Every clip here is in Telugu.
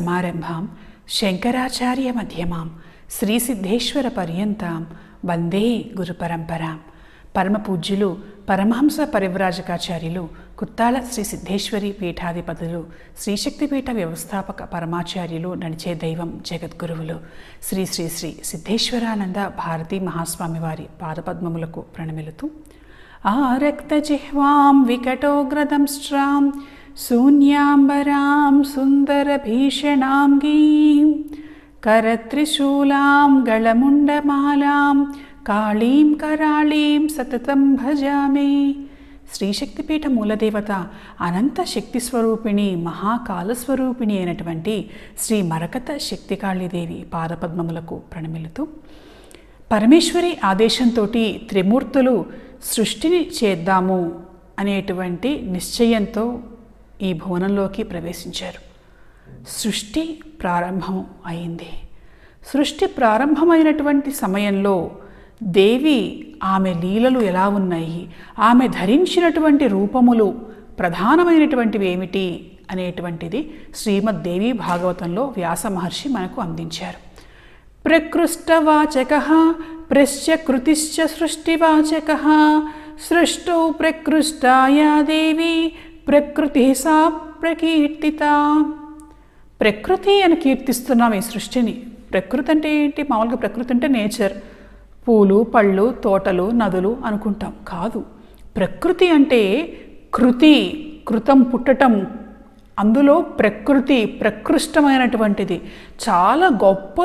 సమారంభాం శంకరాచార్య మధ్యమాం శ్రీసిద్ధేశ్వర పర్యంతం వందే గురుపరంపరాం. పరమపూజ్యులు పరమ పూజ్యులు పరమహంస పరివ్రాజకాచార్యులు కుత్తాల శ్రీ సిద్ధేశ్వరి పీఠాధిపతులు శ్రీశక్తిపీఠ వ్యవస్థాపక పరమాచార్యులు నడిచే దైవం జగద్గురువులు. శ్రీ శ్రీ శ్రీ సిద్ధేశ్వరానంద భారతీ మహాస్వామి వారి పాదపద్మములకు ప్రణమిలుతూ ఆరక్తజిహ్వాం వికటోగ్రదంశ్రాం శూన్యాంబరాం సుందరభీషణాంగీం करत्रिशूलां गळमुण्डमालां కాళీం కరాళీం సతతం భజామి శ్రీశక్తిపీఠ మూలదేవత అనంత శక్తి స్వరూపిణి మహాకాలస్వరూపిణి అయినటువంటి శ్రీ మరకత శక్తికాళీదేవి పాదపద్మములకు ప్రణమిలుతూ పరమేశ్వరి ఆదేశంతో త్రిమూర్తులు సృష్టిని చేద్దాము అనేటువంటి నిశ్చయంతో ఈ భువనంలోకి ప్రవేశించారు. సృష్టి ప్రారంభం అయింది. సృష్టి ప్రారంభమైనటువంటి సమయంలో దేవి ఆమె లీలలు ఎలా ఉన్నాయి? ఆమె ధరించినటువంటి రూపములు ప్రధానమైనటువంటివి ఏమిటి? అనేటువంటిది శ్రీమద్ దేవి భాగవతంలో వ్యాస మహర్షి మనకు అందించారు. ప్రకృష్టవాచక ప్రశ్చ కృతిశ్చ సృష్టివాచక సృష్టౌ ప్రకృష్టాయా దేవి ప్రకృతి సా ప్రకీర్తిత. ప్రకృతి అని కీర్తిస్తున్నాం ఈ సృష్టిని. ప్రకృతి అంటే ఏంటి? మామూలుగా ప్రకృతి అంటే నేచర్. పూలు పళ్ళు తోటలు నదులు అనుకుంటాం. కాదు. ప్రకృతి అంటే కృతి కృతం పుట్టటం. అందులో ప్రకృతి ప్రకృష్టమైనటువంటిది. చాలా గొప్ప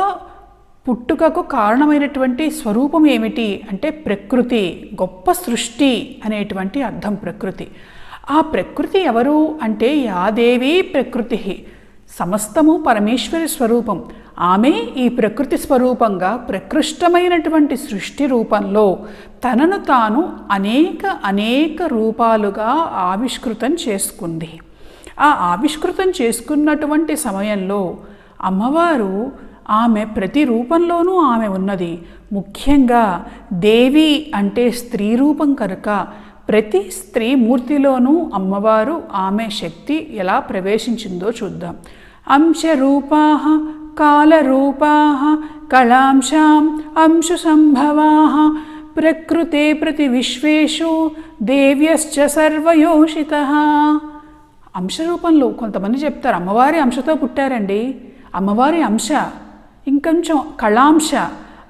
పుట్టుకకు కారణమైనటువంటి స్వరూపం ఏమిటి? అంటే ప్రకృతి గొప్ప సృష్టి అనేటువంటి అర్థం ప్రకృతి. ఆ ప్రకృతి ఎవరు అంటే యాదేవి ప్రకృతి. సమస్తము పరమేశ్వరి స్వరూపం. ఆమె ఈ ప్రకృతి స్వరూపంగా ప్రకృష్టమైనటువంటి సృష్టి రూపంలో తనను తాను అనేక అనేక రూపాలుగా ఆవిష్కృతం చేసుకుంది. ఆ ఆవిష్కృతం చేసుకున్నటువంటి సమయంలో అమ్మవారు ఆమె ప్రతి రూపంలోనూ ఆమె ఉన్నది. ముఖ్యంగా దేవి అంటే స్త్రీ రూపం కనుక ప్రతి స్త్రీ మూర్తిలోనూ అమ్మవారు ఆమె శక్తి ఎలా ప్రవేశించిందో చూద్దాం. అంశరూపా కాలరూపా కళాంశాం అంశు సంభవా ప్రకృతే ప్రతి విశ్వేషు దేవ్యశ్చ సర్వయోషిత. అంశరూపంలో కొంతమంది చెప్తారు అమ్మవారి అంశతో పుట్టారండి. అమ్మవారి అంశ ఇంకొంచెం కళాంశ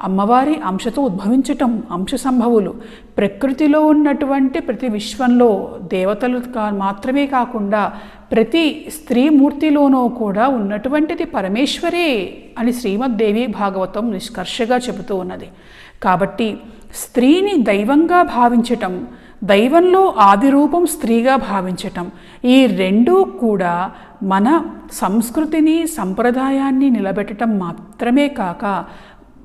అమ్మవారి అంశతో ఉద్భవించటం అంశ సంభవులు. ప్రకృతిలో ఉన్నటువంటి ప్రతి విశ్వంలో దేవతలు కా మాత్రమే కాకుండా ప్రతి స్త్రీమూర్తిలోనూ కూడా ఉన్నటువంటిది పరమేశ్వరే అని శ్రీమద్దేవి భాగవతం నిష్కర్షగా చెబుతూ ఉన్నది. కాబట్టి స్త్రీని దైవంగా భావించటం దైవంలో ఆది రూపం స్త్రీగా భావించటం ఈ రెండూ కూడా మన సంస్కృతిని సంప్రదాయాన్ని నిలబెట్టడం మాత్రమే కాక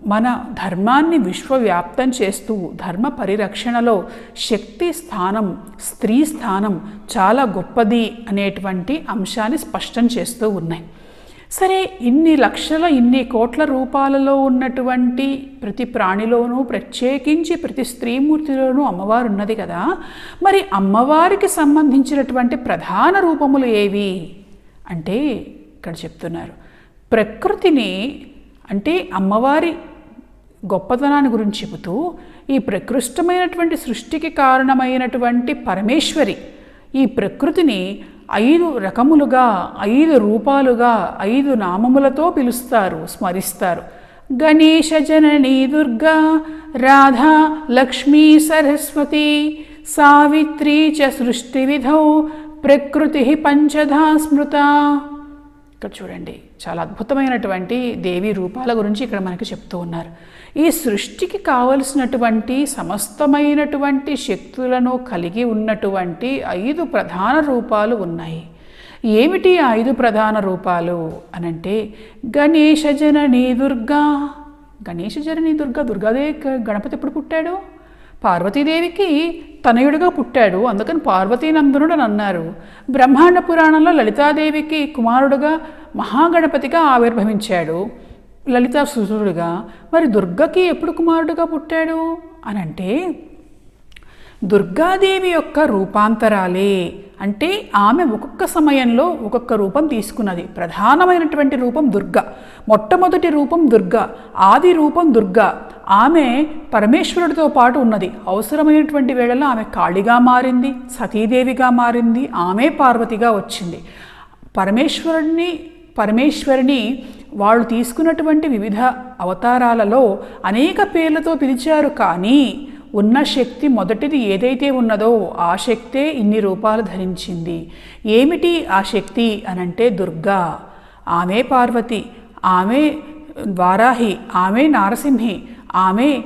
మన ధర్మాన్ని విశ్వవ్యాప్తం చేస్తూ ధర్మ పరిరక్షణలో శక్తి స్థానం స్త్రీ స్థానం చాలా గొప్పది అనేటువంటి అంశాన్ని స్పష్టం చేస్తూ ఉన్నాయి. సరే ఇన్ని లక్షల ఇన్ని కోట్ల రూపాలలో ఉన్నటువంటి ప్రతి ప్రాణిలోనూ ప్రత్యేకించి ప్రతి స్త్రీమూర్తిలోనూ అమ్మవారు ఉన్నది కదా. మరి అమ్మవారికి సంబంధించినటువంటి ప్రధాన రూపములు ఏవి? అంటే ఇక్కడ చెప్తున్నారు ప్రకృతిని అంటే అమ్మవారి గొప్పతనాన్ని గురించి చెబుతూ ఈ ప్రకృష్టమైనటువంటి సృష్టికి కారణమైనటువంటి పరమేశ్వరి ఈ ప్రకృతిని ఐదు రకములుగా ఐదు రూపాలుగా ఐదు నామములతో పిలుస్తారు స్మరిస్తారు. గణేశ జననీ దుర్గా రాధా లక్ష్మీ సరస్వతి సావిత్రి చ సృష్టి విధౌ ప్రకృతి పంచధా స్మృత ఇక్కడ చూడండి. చాలా అద్భుతమైనటువంటి దేవి రూపాల గురించి ఇక్కడ మనకి చెప్తూ ఉన్నారు. ఈ సృష్టికి కావలసినటువంటి సమస్తమైనటువంటి శక్తులను కలిగి ఉన్నటువంటి ఐదు ప్రధాన రూపాలు ఉన్నాయి. ఏమిటి ఆ ఐదు ప్రధాన రూపాలు? అనంటే గణేష జననీ దుర్గా. గణేష జననీ దుర్గా దుర్గాదేవి గణపతి ఎప్పుడు పుట్టాడు? పార్వతీదేవికి తనయుడిగా పుట్టాడు. అందుకని పార్వతీనందనుడు అని అన్నారు బ్రహ్మాండ పురాణంలో లలితాదేవికి కుమారుడుగా మహాగణపతిగా ఆవిర్భవించాడు. లలితా సురుడుగా మరి దుర్గకి ఎప్పుడు కుమారుడుగా పుట్టాడు? అని అంటే దుర్గాదేవి యొక్క రూపాంతరాలే అంటే ఆమె ఒక్కొక్క సమయంలో ఒక్కొక్క రూపం తీసుకున్నది. ప్రధానమైనటువంటి రూపం దుర్గ మొట్టమొదటి రూపం దుర్గ ఆది రూపం దుర్గ. ఆమె పరమేశ్వరుడితో పాటు ఉన్నది. అవసరమైనటువంటి వేళలో ఆమె కాళిగా మారింది సతీదేవిగా మారింది ఆమె పార్వతిగా వచ్చింది. పరమేశ్వరుణ్ణి పరమేశ్వరిని వాళ్ళు తీసుకున్నటువంటి వివిధ అవతారాలలో అనేక పేర్లతో పిలిచారు కానీ ఉన్న శక్తి మొదటిది ఏదైతే ఉన్నదో ఆ శక్తే ఇన్ని రూపాలు ధరించింది. ఏమిటి ఆ శక్తి అనంటే దుర్గా. ఆమె పార్వతి ఆమె వారాహి ఆమె నారసింహి ఆమె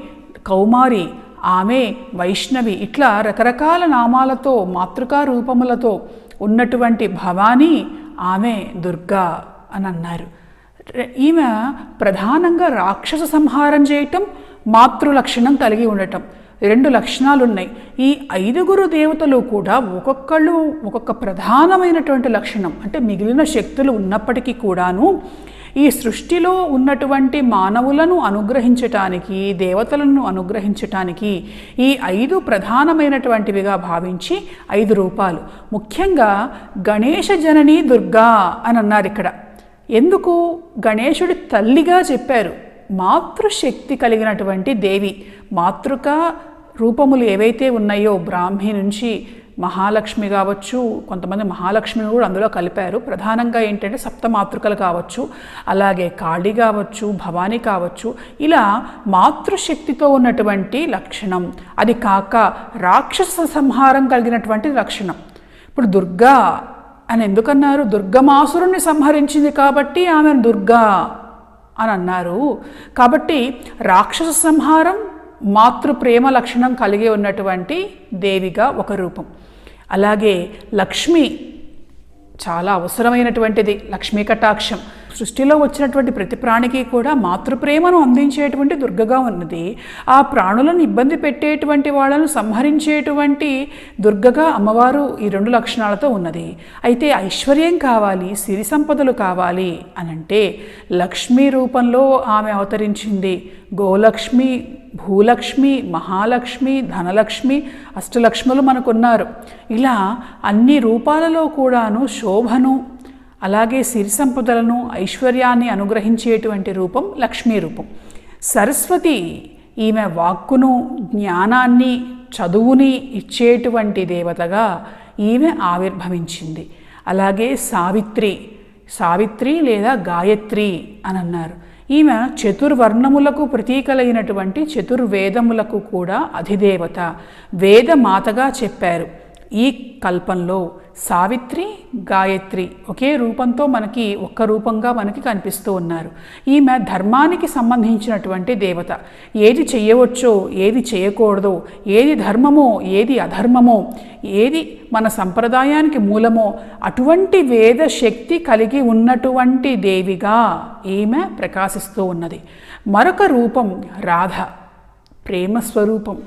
కౌమారి ఆమె వైష్ణవి ఇట్లా రకరకాల నామాలతో మాతృకా రూపములతో ఉన్నటువంటి భవానీ ఆమె దుర్గా అని అన్నారు ఈమె ప్రధానంగా రాక్షస సంహారం చేయటం మాతృ లక్షణం కలిగి ఉండటం. రెండు లక్షణాలు ఉన్నాయి ఈ ఐదుగురు దేవతలు కూడా ఒక్కొక్కళ్ళు ఒక్కొక్క ప్రధానమైనటువంటి లక్షణం. అంటే మిగిలిన శక్తులు ఉన్నప్పటికీ కూడాను ఈ సృష్టిలో ఉన్నటువంటి మానవులను అనుగ్రహించటానికి దేవతలను అనుగ్రహించటానికి ఈ ఐదు ప్రధానమైనటువంటివిగా భావించి ఐదు రూపాలు. ముఖ్యంగా గణేశ జనని దుర్గా అని అన్నారు ఇక్కడ. ఎందుకు? గణేశుడి తల్లిగా చెప్పారు. మాతృశక్తి కలిగినటువంటి దేవి. మాతృక రూపములు ఏవైతే ఉన్నాయో బ్రాహ్మి నుంచి మహాలక్ష్మి కావచ్చు కొంతమంది మహాలక్ష్మిని కూడా అందులో కలిపారు. ప్రధానంగా ఏంటంటే సప్తమాతృకలు కావచ్చు అలాగే కాళి కావచ్చు భవాని కావచ్చు. ఇలా మాతృశక్తితో ఉన్నటువంటి లక్షణం. అది కాక రాక్షస సంహారం కలిగినటువంటి లక్షణం. ఇప్పుడు దుర్గా అని ఎందుకన్నారు? దుర్గమాసురుణ్ణి సంహరించింది కాబట్టి ఆమె దుర్గా. అని అన్నారు. కాబట్టి రాక్షస సంహారం మాతృ ప్రేమ లక్షణం కలిగి ఉన్నటువంటి దేవిగా ఒక రూపం. అలాగే లక్ష్మి చాలా అవసరమైనటువంటిది లక్ష్మీ కటాక్షం. సృష్టిలో వచ్చినటువంటి ప్రతి ప్రాణికి కూడా మాతృప్రేమను అందించేటువంటి దుర్గగా ఉన్నది. ఆ ప్రాణులను ఇబ్బంది పెట్టేటువంటి వాళ్ళను సంహరించేటువంటి దుర్గగా అమ్మవారు ఈ రెండు లక్షణాలతో ఉన్నది. అయితే ఐశ్వర్యం కావాలి సిరి సంపదలు కావాలి అనంటే లక్ష్మీ రూపంలో ఆమె అవతరించింది. గోలక్ష్మి భూలక్ష్మి మహాలక్ష్మి ధనలక్ష్మి అష్టలక్ష్ములు మనకున్నారు. ఇలా అన్ని రూపాలలో కూడాను శోభను అలాగే సిరి సంపదలను ఐశ్వర్యాన్ని అనుగ్రహించేటువంటి రూపం లక్ష్మీ రూపం. సరస్వతి ఈమె వాక్కును జ్ఞానాన్ని చదువుని ఇచ్చేటువంటి దేవతగా ఈమె ఆవిర్భవించింది. అలాగే సావిత్రి సావిత్రి లేదా గాయత్రి అని అన్నారు ఈమె చతుర్వర్ణములకు ప్రతీకలైనటువంటి చతుర్వేదములకు కూడా అధిదేవత వేదమాతగా చెప్పారు ఈ కల్పంలో. సావిత్రి గాయత్రి ఒకే రూపంతో మనకి ఒక్క రూపంగా మనకి కనిపిస్తూ ఉన్నారు. ఈమె ధర్మానికి సంబంధించినటువంటి దేవత. ఏది చేయవచ్చో ఏది చేయకూడదో ఏది ధర్మమో ఏది అధర్మమో ఏది మన సంప్రదాయానికి మూలమో అటువంటి వేద శక్తి కలిగి ఉన్నటువంటి దేవిగా ఈమె ప్రకాశిస్తూ ఉన్నది. మరొక రూపం రాధ ప్రేమ స్వరూపం.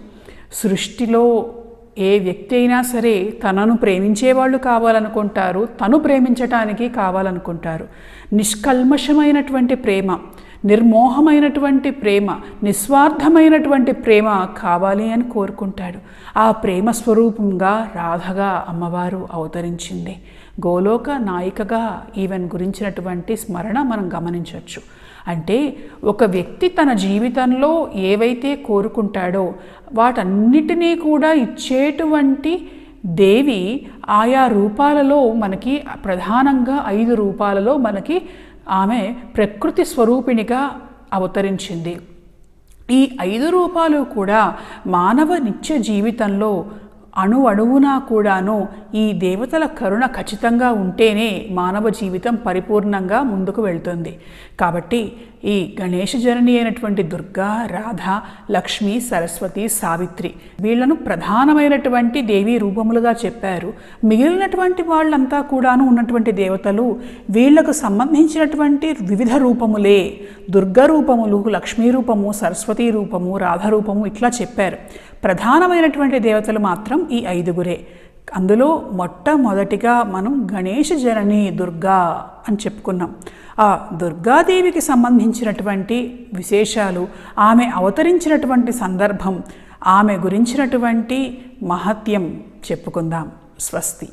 సృష్టిలో ఏ వ్యక్తి అయినా సరే తనను ప్రేమించేవాళ్ళు కావాలనుకుంటారు తను ప్రేమించటానికి కావాలనుకుంటారు. నిష్కల్మషమైనటువంటి ప్రేమ నిర్మోహమైనటువంటి ప్రేమ నిస్వార్థమైనటువంటి ప్రేమ కావాలి అని కోరుకుంటాడు. ఆ ప్రేమ స్వరూపంగా రాధగా అమ్మవారు అవతరించింది. గోలోక నాయికగా ఈవెన్ గురించినటువంటి స్మరణ మనం గమనించవచ్చు అంటే ఒక వ్యక్తి తన జీవితంలో ఏవైతే కోరుకుంటాడో వాటన్నిటినీ కూడా ఇచ్చేటువంటి దేవి ఆయా రూపాలలో మనకి ప్రధానంగా ఐదు రూపాలలో మనకి ఆమె ప్రకృతి స్వరూపిణిగా అవతరించింది. ఈ ఐదు రూపాలు కూడా మానవ నిత్య జీవితంలో అణు అణువునా కూడాను ఈ దేవతల కరుణ ఖచ్చితంగా ఉంటేనే మానవ జీవితం పరిపూర్ణంగా ముందుకు వెళ్తుంది. కాబట్టి ఈ గణేష జనని అయినటువంటి దుర్గా రాధ లక్ష్మి సరస్వతి సావిత్రి వీళ్ళను ప్రధానమైనటువంటి దేవీ రూపములుగా చెప్పారు. మిగిలినటువంటి వాళ్ళంతా కూడాను ఉన్నటువంటి దేవతలు వీళ్ళకు సంబంధించినటువంటి వివిధ రూపములే. దుర్గ రూపములు లక్ష్మీ రూపము సరస్వతి రూపము రాధ రూపము ఇట్లా చెప్పారు. ప్రధానమైనటువంటి దేవతలు మాత్రం ఈ ఐదుగురే. అందులో మొట్టమొదటిగా మనం గణేష జనని దుర్గా అని చెప్పుకున్నాం. ఆ దుర్గాదేవికి సంబంధించినటువంటి విశేషాలు ఆమె అవతరించినటువంటి సందర్భం ఆమె గురించినటువంటి మహత్యం చెప్పుకుందాం. స్వస్తి.